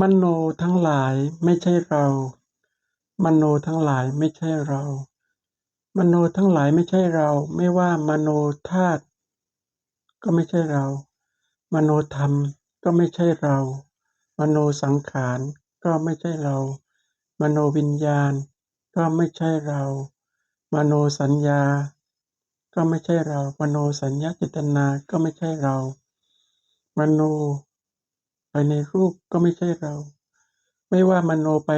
มโนทั้งหลายไม่ใช่เรา มโนทั้งหลายไม่ใช่เรา มโนทั้งหลายไม่ใช่เรา ไม่ว่ามโนธาตุก็ไม่ใช่เรา มโนธรรมก็ไม่ใช่เรา มโนสังขารก็ไม่ใช่เรา มโนวิญญาณ ก็ไม่ใช่เรา มโนสัญญา ก็ไม่ใช่เรา มโนสัญญาเจตนา ก็ไม่ใช่เรา มโน ไปในรูปก็ไม่ใช่เรา ไม่ว่ามโนไป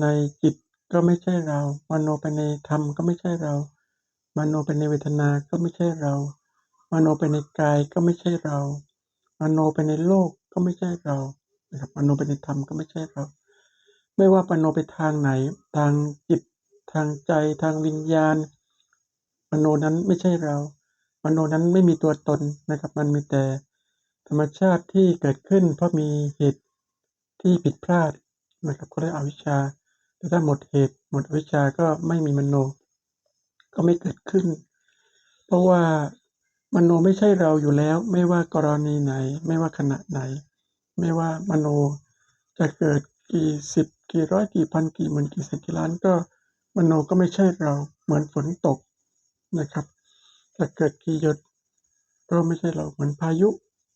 ในจิตก็ไม่ใช่เรา มโนไปในธรรมก็ไม่ใช่เรา มโนไปในเวทนา ก็ไม่ใช่เรา มโนไปในกายก็ไม่ใช่เรา มโนไปในโลกก็ไม่ใช่เรานะครับมโนไปในธรรมก็ไม่ใช่เรา ไม่ว่ามโนไปทางไหน ทางจิต ทางใจ ทางวิญญาณ มโนนั้นไม่ใช่เรา มโนนั้นไม่มีตัวตนนะครับ มันมีแต่ ธรรมชาติที่เกิดขึ้น เพราะมีเหตุที่ผิดพลาดนะครับก็เรียกอวิชชาแต่ถ้าหมดเหตุหมดอวิชชาก็ไม่มีมโน ก็ไม่เกิดขึ้น เพราะว่ามโนไม่ใช่เราอยู่แล้ว ไม่ว่ากรณีไหน ไม่ว่าขณะไหน ไม่ว่ามโนจะเกิดกี่สิบกี่ร้อยกี่พันกี่หมื่นกี่แสนกี่ล้านก็มโนก็ไม่ใช่เราเหมือนฝนตกนะครับจะเกิดกี่หยดก็ไม่ใช่เราเหมือนพายุ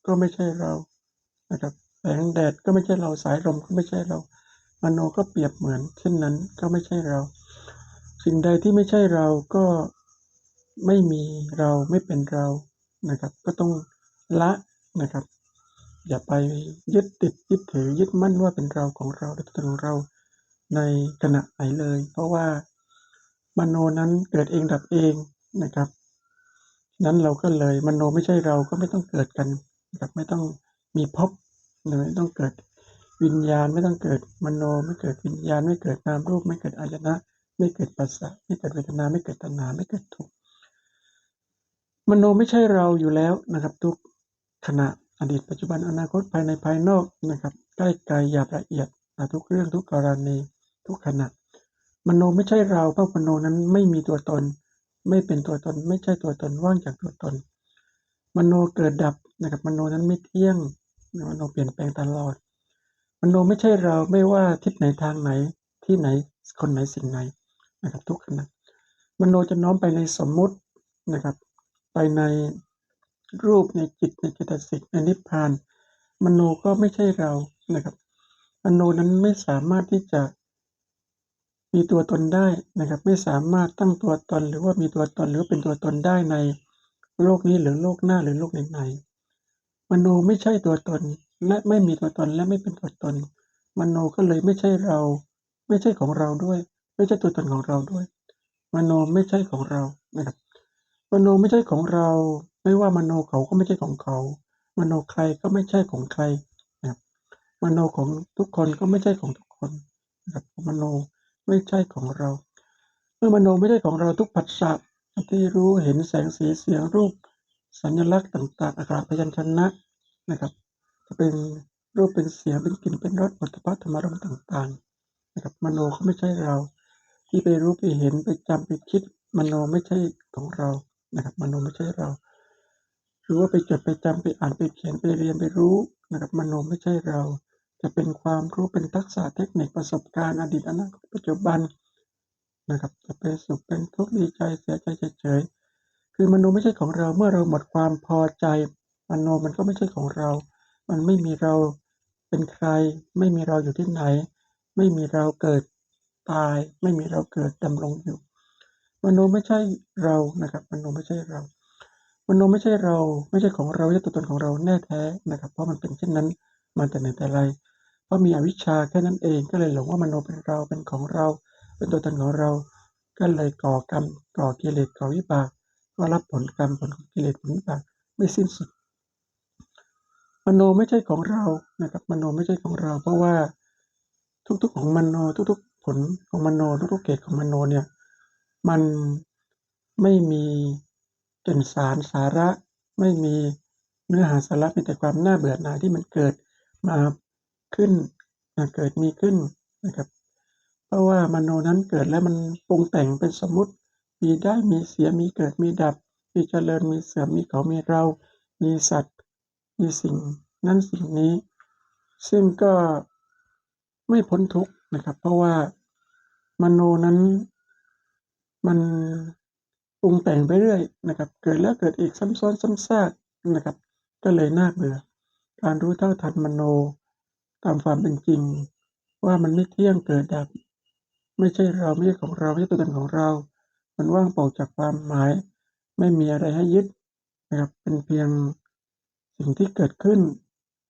ก็ไม่ใช่เรานะครับแสงแดดก็ไม่ใช่เราสายลมก็ไม่ใช่เรามโนก็เปรียบเหมือน เช่นนั้นก็ไม่ใช่เรา สิ่งใดที่ไม่ใช่เราก็ไม่มีเราไม่เป็นเรานะครับ ก็ต้องละนะครับ อย่าไปยึดติดยึดถือยึดมั่นว่าเป็นเราของเราเป็นตัวของเราในขณะไหนเลย เพราะว่ามโนนั้นเกิดเองดับเองนะครับ นั้นเราก็เลยมโนไม่ใช่เราก็ไม่ต้องเกิดกัน นะครับไม่ต้องมีภพไม่ต้องเกิดวิญญาณไม่ต้องเกิดมโนไม่เกิดวิญญาณไม่เกิดนามรูป ไม่เกิดอายนะ ไม่เกิดปัสสะไม่เกิดเวทนาไม่เกิดตัณหาไม่เกิดทุกข์มโนไม่ใช่เราอยู่แล้วนะครับ ทุกขณะอดีตปัจจุบันอนาคตภายในภายนอกนะครับใกล้ไกลหยาบละเอียดทุกเรื่องทุกกรณีทุกขณะมโนไม่ใช่เราเพราะมโนนั้นไม่มีตัวตน ไม่เป็นตัวตน ไม่ใช่ตัวตนว่างจากตัวตน มโนเกิดดับนะครับมโนนั้นไม่เที่ยงมโนเปลี่ยนแปลงตลอด มโนไม่ใช่เราไม่ว่าทิศไหนทางไหนที่ไหนคนไหนสิ่งไหนนะครับทุกขณะมโนจะน้อมไปในสมมุตินะครับ ไปในรูปในจิตในเจตสิกในนิพพาน มโนก็ไม่ใช่เรานะครับมโนนั้นไม่สามารถที่จะมีตัวตนได้นะครับ ไม่สามารถตั้งตัวตนหรือว่ามีตัวตนหรือเป็นตัวตนได้ใน โลกนี้หรือโลกหน้าหรือโลกไหนๆมโนไม่ใช่ตัวตนและไม่มีตัวตนและไม่เป็นตัวตน มโนก็เลยไม่ใช่เรา ไม่ใช่ของเราด้วย ไม่ใช่ตัวตนของเราด้วย มโนไม่ใช่ของเรานะครับมโนไม่ใช่ของเรา ไม่ว่ามโนเขาก็ไม่ใช่ของเขา มโนใครก็ไม่ใช่ของใครนะครับมโนของทุกคนก็ไม่ใช่ของทุกคนนะครับมโนไม่ใช่ของเรา เมื่อมโนไม่ใช่ของเราทุกผัสสะ ที่รู้เห็นแสงสีเสียงรูปสัญลักษณ์ต่างๆอาการพยัญชนะนะครับ จะเป็นรูปเป็นเสียงเป็นกลิ่นเป็นรสปัตภะธรรมารมต่างๆนะครับมโนก็ไม่ใช่เรา ที่ไปรู้ไปเห็นไปจำไปคิดมโนไม่ใช่ของเรานะครับมโนไม่ใช่เราหรือว่าไปจดไปจำไปอ่านไปเขียนไปเรียนไปรู้นะครับมโนไม่ใช่เรา จะเป็นความรู้เป็นทักษะเทคนิคประสบการณ์อดีตอนาคตปัจจุบัน นะครับ จะเป็นสุขเป็นทุกข์ดีใจเสียใจเฉยๆคือมโนไม่ใช่ของเราเมื่อเราหมดความพอใจมโนมันก็ไม่ใช่ของเรา มันไม่มีเราเป็นใคร ไม่มีเราอยู่ที่ไหน ไม่มีเราเกิดตาย ไม่มีเราเกิดดำรงอยู่มโนไม่ใช่เรานะครับมโนไม่ใช่เรามโนไม่ใช่เราไม่ใช่ของเราไม่ใช่ตัวตนของเราแน่แท้นะครับ เพราะมันเป็นเช่นนั้นมาแต่ไหนแต่ไร เพราะมีอวิชชาแค่นั้นเองก็เลยหลงว่ามโนเป็นเราเป็นของเรา เป็นตัวตนของเรา ก็เลยก่อกรรมก่อกิเลสก่อวิบาก ก็รับผลกรรมผลของกิเลสผลวิบากไม่สิ้นสุด มโนไม่ใช่ของเรานะครับมโนไม่ใช่ของเรา เพราะว่าทุกๆของมโนทุกๆผลของมโนทุกๆเกตของมโนเนี่ยมันไม่มีแก่นสารสาระ ไม่มีเนื้อหาสาระมีแต่ความน่าเบื่อหน่ายที่มันเกิดมาขึ้นเกิดมีขึ้นนะครับ ราะว่ามโนนั้นเกิดแล้วมันปรุงแต่งเป็นสมมติ มีได้มีเสียมีเกิดมีดับ มีเจริญมีเสื่อมมีเขามีเรา มีสัตว์ มีสิ่ง นั้นสิ่งนี้ ซึ่งก็ไม่พ้นทุกข์นะครับ เพราะว่ามโนนั้นมันปรุงแต่งไปเรื่อยนะครับ เกิดแล้วเกิดอีกซ้ำซ้อนซ้ำซากนะครับ ก็เลยน่าเบื่อ การรู้เท่าทันมโนตามความเป็นจริง ว่ามันไม่เที่ยงเกิดดับ ไม่ใช่เราไม่ใช่ของเราไม่ใช่ตัวตนของเรา มันว่างเปล่าจากความหมาย ไม่มีอะไรให้ยึดนะครับเป็นเพียงสิ่งที่เกิดขึ้น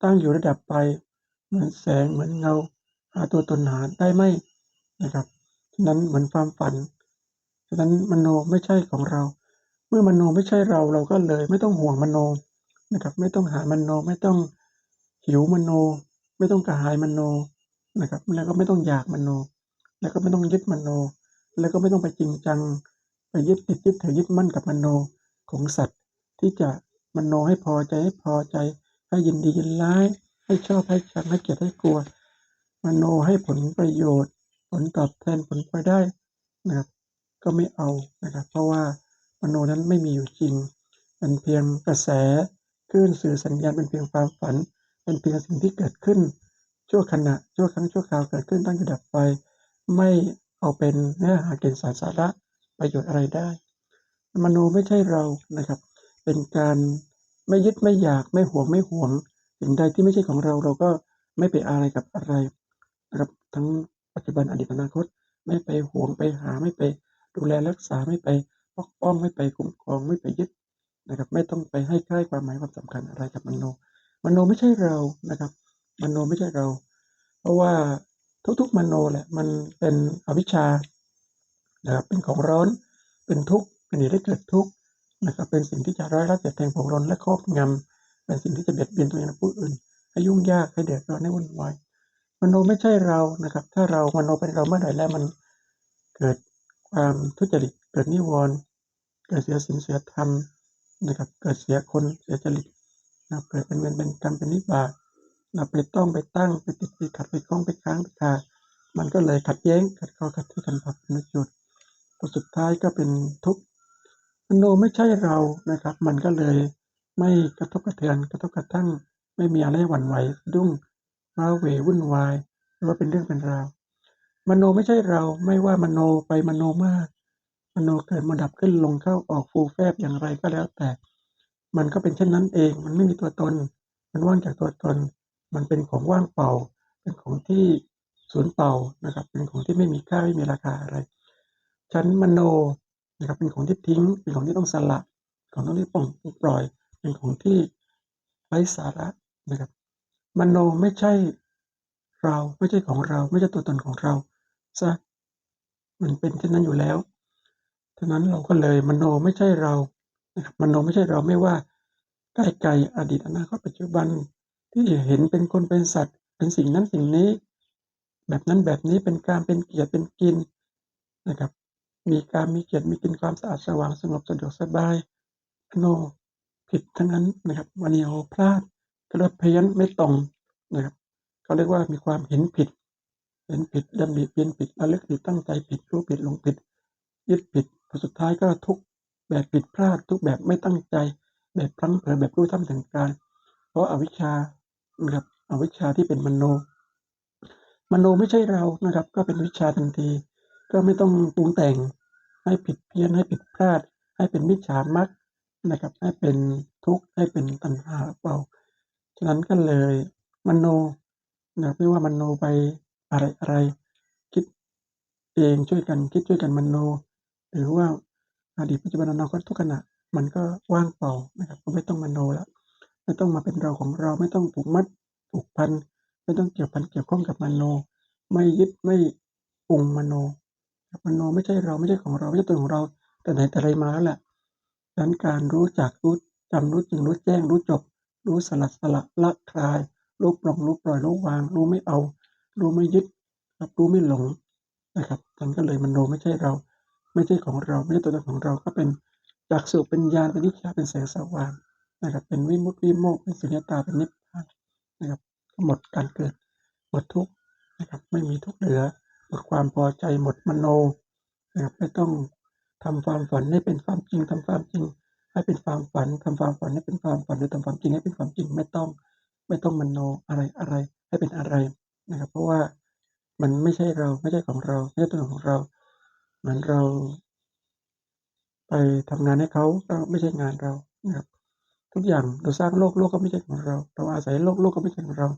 ตั้งอยู่ระดับไปเหมือนแสงเหมือนเงา หาตัวตนหาได้ไหมนะครับฉะนั้นเหมือนความฝันฉะนั้นมโนไม่ใช่ของเรา เมื่อมโนไม่ใช่เราเราก็เลย ไม่ต้องห่วงมโนนะครับ ไม่ต้องหามโนไม่ต้องหิวมโน ไม่ต้องกระหายมโนนะครับแล้วก็ไม่ต้องอยากมโน แล้วก็ไม่ต้องยึดมโน แล้วก็ไม่ต้องไปจริงจัง ไปยึดติดยึดถือยึดมั่นกับมโนของสัตว์ ที่จะมโนให้พอใจให้พอใจ ให้ยินดียินร้าย ให้ชอบให้ชังให้เกลียดให้กลัว มโนให้ผลประโยชน์ ผลตอบแทนผลพลอยได้นะครับ ก็ไม่เอานะครับ เพราะว่ามโนนั้นไม่มีอยู่จริงเป็นเพียงกระแสคลื่นสื่อสัญญาณเป็นเพียงความฝัน เป็นเพียงสิ่งที่เกิดขึ้นชั่วขณะชั่วครั้งชั่วคราวเกิดขึ้นตั้งอยู่ดับไป ไม่เอาเป็นเนื้อหาเกณฑ์สารสาระประโยชน์อะไรได้มโนไม่ใช่เรานะครับ เป็นการไม่ยึดไม่อยากไม่หวงไม่หวงสิ่งใดที่ไม่ใช่ของเราเราก็ไม่ไปอะไรกับอะไรนะครับทั้งปัจจุบันอดีตอนาคต ไม่ไปหวงไปหาไม่ไปดูแลรักษาไม่ไปปกป้องไม่ไปคุ้มครองไม่ไปยึดนะครับ ไม่ต้องไปให้ค่ายความหมายความสำคัญอะไรกับมโนมโนไม่ใช่เรานะครับมโนไม่ใช่เรา เพราะว่า ทุกๆมโนแหละมันเป็นอวิชชานะครับเป็นของร้อนเป็นทุกข์เป็นเหตุให้เกิดทุกข์นะครับเป็นสิ่งที่จะร้อยรัดเจ็บแทงผงร้นและครอบงำเป็นสิ่งที่จะเบียดเบียนตัวเองและผู้อื่น ให้ยุ่งยากให้เดือดร้อนให้วุ่นวายมโนไม่ใช่เรานะครับ ถ้าเรามโนเป็นเราเมื่อไหร่แล้วมันเกิดความทุจริตเกิดนิวรณ์เกิดเสียศีลเสียธรรมนะครับเกิดเสียคนเสียจริตนะครับเกิดเป็นเวรเป็นกรรมเป็นนิบาต เราไปต้องไปตั้งไปติดไปขัดไปคล้องไปค้างไปคามันก็เลยขัดแย้งขัดข้อขัดที่กันพับเป็นจุดผลสุดท้ายก็เป็นทุกข์มโนไม่ใช่เรานะครับ มันก็เลยไม่กระทบกระเทือนกระทบกระทั่ง ไม่มีอะไรหวั่นไหวดุ้งว้าเหววุ่นวายหรือว่าเป็นเรื่องเป็นราวมโนไม่ใช่เราไม่ว่ามโนไปมโนมาก มโนเกิดมาดับขึ้นลงเข้าออกฟูแฟบอย่างไรก็แล้วแต่ มันก็เป็นเช่นนั้นเอง มันไม่มีตัวตน มันว่างจากตัวตน มันเป็นของว่างเปล่า เป็นของที่สูญเปล่านะครับ เป็นของที่ไม่มีค่าไม่มีราคาอะไร ชั้นมโนนะครับ เป็นของที่ทิ้ง เป็นของที่ต้องสละของต้องที่ปล่องปล่อย เป็นของที่ไร้สาระนะครับ มโนไม่ใช่เราไม่ใช่ของเรา ไม่ใช่ตัวตนของเราซะมันเป็นเช่นนั้นอยู่แล้วฉะนั้นเราก็เลยมโนไม่ใช่เรานะครับมโนไม่ใช่เราไม่ว่าใกล้ไกลอดีตอนาคตปัจจุบัน ที่เห็นเป็นคนเป็นสัตว์ เป็นสิ่งนั้นสิ่งนี้ แบบนั้นแบบนี้เป็นการเป็นเกียรติเป็นกินนะครับ มีการมีเกียรติมีกินความสะอาดสว่างสงบสะดวกสบายโนผิดทั้งนั้นนะครับวันนี้โอพลาดก็เลยเพี้ยนไม่ตรงนะครับเขาเรียกว่ามีความเห็นผิด เห็นผิดดำริเพียนผิดระลึกผิดตั้งใจผิดรู้ผิดลงผิด ยึดผิดผลสุดท้ายก็ทุกแบบผิดพลาดทุกแบบไม่ตั้งใจ แบบพลั้งเผลอแบบรู้ท่าถึงการ เพราะอาวิชชา นะครับอวิชชาที่เป็นมโนมโนไม่ใช่เรานะครับ ก็เป็นวิชาทันที ก็ไม่ต้องปรุงแต่งให้ผิดเพี้ยนให้ผิดพลาด ให้เป็นมิจฉามักนะครับ ให้เป็นทุกข์ให้เป็นตัณหาเปล่าฉะนั้นก็เลยมโนนะไม่ว่ามโนไปอะไรอะไรคิดเองช่วยกันคิดช่วยกันมโน หรือว่าอดีตปัจจุบันอนาคตทุกขณะมันก็ว่างเปล่านะครับก็ไม่ต้องมโนแล้ว ไม่ต้องมาเป็นเราของเราไม่ต้องผูกมัดผูกพันไม่ต้องเกี่ยวพันเกี่ยวข้องกับมโน ไม่ยึดไม่ปรุงมโนมโนไม่ใช่เราไม่ใช่ของเราไม่ใช่ตัวของเรา แต่ไหนแต่ไรมาแล้วแหละดังนั้นการรู้จักรู้จำรู้จริงรู้แจ้งรู้จบ รู้สลัดสละละคลายรู้ปลงรู้ปล่อยรู้วาง รู้ไม่เอา รู้ไม่ยึดรับรู้ไม่หลงนะครับมันก็เลยมโนไม่ใช่เรา ไม่ใช่ของเราไม่ใช่ตัวตนของเราก็เป็นจากสุเป็นญาณเป็นวิชาเป็นแสงสว่าง นะครับเป็นวิมุตติวิโมกข์เป็นสุญญตาเป็นนิพพานนะครับหมดการเกิดหมดทุกข์นะครับไม่มีทุกข์เหลือ หมดความพอใจหมดมโนนะครับไม่ต้องทำความฝันให้เป็นความจริงทำความจริง ให้เป็นความฝันทำความฝันให้เป็นความฝันหรือทำความจริงให้เป็นความจริงไม่ต้องไม่ต้องมโนอะไรอะไรให้เป็นอะไรนะครับ เพราะว่ามันไม่ใช่เราไม่ใช่ของเราไม่ใช่ตัวของเราเหมือนเรา ไปทำงานให้เขาก็ไม่ใช่งานเรานะครับ ทุกอย่างเราสร้างโลกโลกก็ไม่ใช่ของเรา เราอาศัยโลกโลกก็ไม่ใช่ของเรา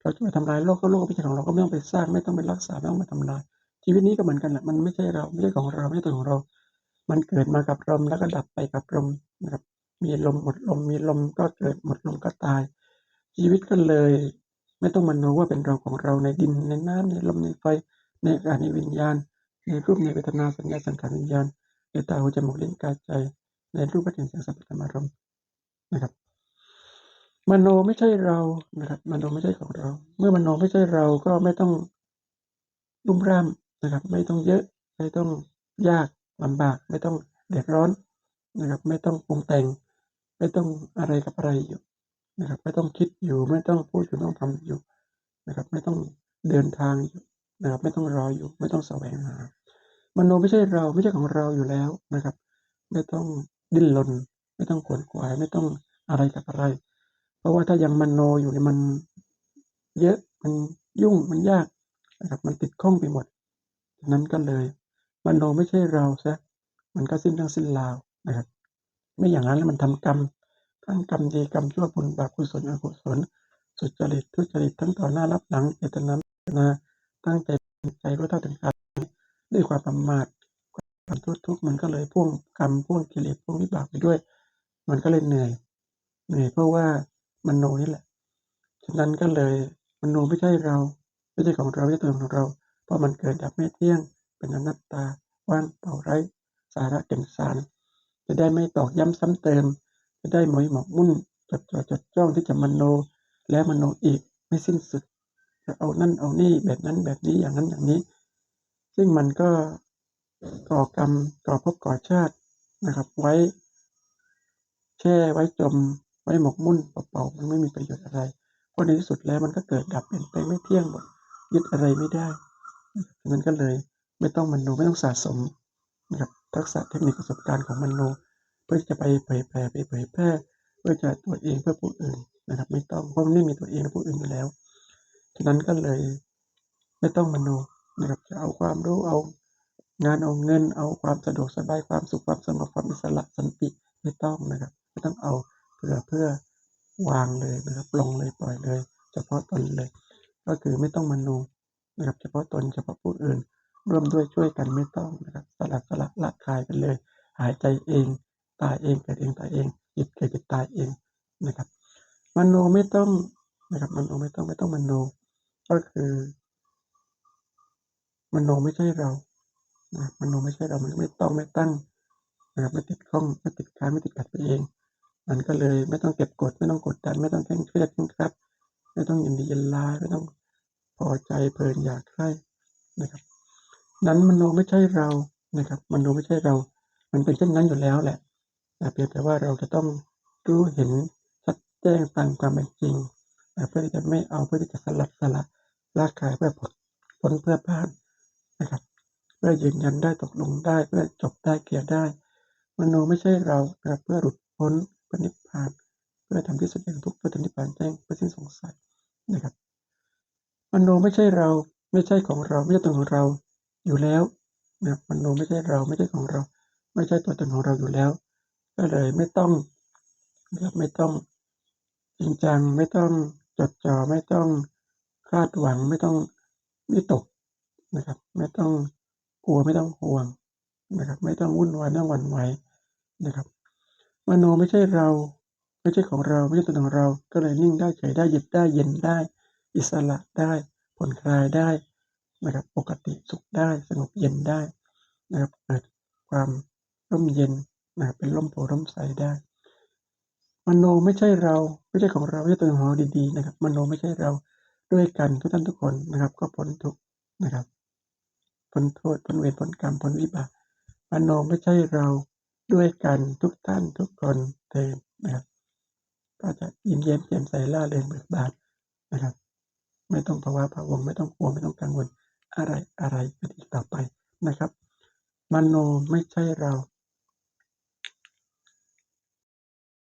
เราจะไปทำลายโลกก็โลกก็ไม่ใช่ของเราก็ไม่ต้องไปสร้างไม่ต้องไปรักษาไม่ต้องไปทำลายชีวิตนี้ก็เหมือนกันแหละมันไม่ใช่เราไม่ใช่ของเราไม่ใช่ตัวของเรา มันเกิดมากับลมแล้วก็ดับไปกับลมนะครับ มีลมหมดลมมีลมก็เกิดหมดลมก็ตาย ชีวิตก็เลย ไม่ต้องมโนว่าเป็นเราของเราในดินในน้ำในลมในไฟในอากาศในวิญญาณ ในรูปในเวทนาสัญญาสังขารวิญญาณในตาหูจมูกลิ้นกายใจ ในรูปรสกลิ่นเสียงสัมผัสธรรมารม นะครับมโนไม่ใช่เรานะครับมโนไม่ใช่ของเรา เมื่อมโนไม่ใช่เราก็ไม่ต้องรุ่มร่ามนะครับ ไม่ต้องเยอะ ไม่ต้องยากลำบาก ไม่ต้องเดือดร้อนนะครับ ไม่ต้องปรุงแต่ง ไม่ต้องอะไรกับอะไรอยู่นะครับ ไม่ต้องคิดอยู่ ไม่ต้องพูดอยู่ต้องทำอยู่นะครับ ไม่ต้องเดินทางอยู่นะครับ ไม่ต้องรออยู่ ไม่ต้องแสวงหามโนไม่ใช่เราไม่ใช่ของเราอยู่แล้วนะครับ ไม่ต้องดิ้นรน ไม่ต้องขวนขวายไม่ต้องอะไรกับอะไร เพราะว่าถ้ายังมันโนอยู่เนี่ยมันเยอะมันยุ่งมันยากนะครับมันติดข้องไปหมดฉะนั้นก็เลยมันโนไม่ใช่เราเสียมันก็สิ้นเรื่องสิ้นราวนะครับ ไม่อย่างนั้นแล้วมันทำกรรมทั้งกรรมดีกรรมชั่วบุญบาปกุศลอกุศลสุจริตทุจริตทั้งต่อหน้ารับหลังเจตนาไม่เจตนาตั้งใจใจรู้เท่าถึงการด้วยความประมาทความทุกข์มันก็เลยพ่วงกรรมพ่วงกิเลสพ่วงวิบากไปด้วย มันก็เลยเหนื่อย เหนื่อยเพราะว่ามันโนนี่แหละ ฉะนั้นก็เลยมันโนไม่ใช่เรา ไม่ใช่ของเราไม่ใช่ตัวของเรา เพราะมันเกิดดับไม่เที่ยง เป็นอนัตตา ว่างเปล่าไร้ สาระแก่นสาร จะได้ไม่ตอกย้ำซ้ำเติม จะได้หมอยหมกมุ่น จดจ่อจดจ้องที่จะมันโน แล้วมโนอีกไม่สิ้นสุด จะเอานั่นเอานี่แบบนั้นแบบนี้อย่างนั้นอย่างนี้ ซึ่งมันก็ก่อกรรมก่อภพก่อชาตินะครับ ไว้ แช่ไว้จมไว้หมกมุ่นเปล่าๆมันไม่มีประโยชน์อะไร เพราะในที่สุดแล้วมันก็เกิดดับเปลี่ยนแปลงไม่เที่ยงหมดยึดอะไรไม่ได้ฉะนั้นก็เลยไม่ต้องมโนไม่ต้องสะสมนะครับทักษะเทคนิคประสบการณ์ของมโนเพื่อจะไปเผยแผ่ไปเผยแพร่เพื่อจะตัวเองเพื่อผู้อื่นนะครับ ไม่ต้องเพราะมันไม่มีตัวเองและผู้อื่นอยู่แล้วฉะนั้นก็เลยไม่ต้องมโนนะครับจะเอาความรู้เอางานเอาเงินเอาความสะดวกสบายความสุขความสงบความอิสระสันติไม่ต้องนะครับ ต้องเอาเพื่อเพื่อวางเลยนะครับปลงเลยปล่อยเลย เฉพาะตนเลย ก็คือไม่ต้องมโนนะครับเฉพาะตนเฉพาะผู้อื่น ร่วมด้วยช่วยกันไม่ต้องนะครับสละสละละคายไปเลย หายใจเองตายเองเกิดเองตายเองหยุดเกิดหยุดตายเองนะครับมโนไม่ต้องนะครับมโนไม่ต้องไม่ต้องมโนก็คือมโนไม่ใช่เรานะมโนไม่ใช่เรามันไม่ต้องไม่ตั้งนะครับไม่ติดข้องไม่ติดค้างไม่ติดขัดไปเอง มันก็เลยไม่ต้องเก็บกดไม่ต้องกดดัน ไม่ต้องเคร่งเครียดเคร่งครัดไม่ต้องยินดียินร้ายไม่ต้องพอใจเพลินอยากใคร่นะครับ นั้นมโนไม่ใช่เรานะครับมโนไม่ใช่เรา มันเป็นเช่นนั้นอยู่แล้วแหละแต่เพียงแต่ว่าเราจะต้องรู้เห็นชัดแจ้งตามความเป็นจริงเพื่อที่จะไม่เอาเพื่อที่จะสลัดสละละคายเพื่อผลพ้นเพื่อพลาดนะครับเพื่อยืนยันได้ตกลงได้เพื่อจบได้เคลียรได้มโนไม่ใช่เราเพื่อหลุดพ้น เพื่อนิพพานเพื่อทำที่สุดแห่งทุกข์เพื่อถึงนิพพานแจ้งเพื่อสิ้นสงสัยนะครับมโนไม่ใช่เราไม่ใช่ของเรา ไม่ใช่ตัวของเราอยู่แล้วนะครับมโนไม่ใช่เราไม่ใช่ของเรา ไม่ใช่ตัวตนของเราอยู่แล้ว ก็เลยไม่ต้องนะครับไม่ต้องจริงจังไม่ต้องจดจ่อไม่ต้องคาดหวังไม่ต้องวิตกนะครับ ไม่ต้องกลัวไม่ต้องห่วงนะครับ ไม่ต้องวุ่นวายไม่ต้องหวั่นไหวนะครับ มโนไม่ใช่เรา ไม่ใช่ของเราไม่ใช่ตัวของเรา ก็เลยนิ่งได้เฉยได้หยุดได้เย็นได้ อิสระได้ผ่อนคลายได้นะครับปกติสุขได้สงบเย็นได้นะครับเกิดความร่มเย็นนะเป็นร่มโพร่มไทรได้มโนไม่ใช่เราไม่ใช่ของเราไม่ใช่ตัวของเราดีๆนะครับมโนไม่ใช่เราด้วยกันทุกท่านทุกคนนะครับ ก็พ้นทุกนะครับพ้นโทษพ้นเวรพ้นกรรมพ้นวิบากมโนไม่ใช่เรา ด้วยกันทุกท่านทุกคนเทินนะครับก็จะยิ้มเย้มแจ่มใสล่าเริงเบิกบานนะครับ ไม่ต้องภาวะพะวงไม่ต้องกลัวไม่ต้องกังวลอะไรอะไรไปอีกต่อไปนะครับมโนไม่ใช่เรา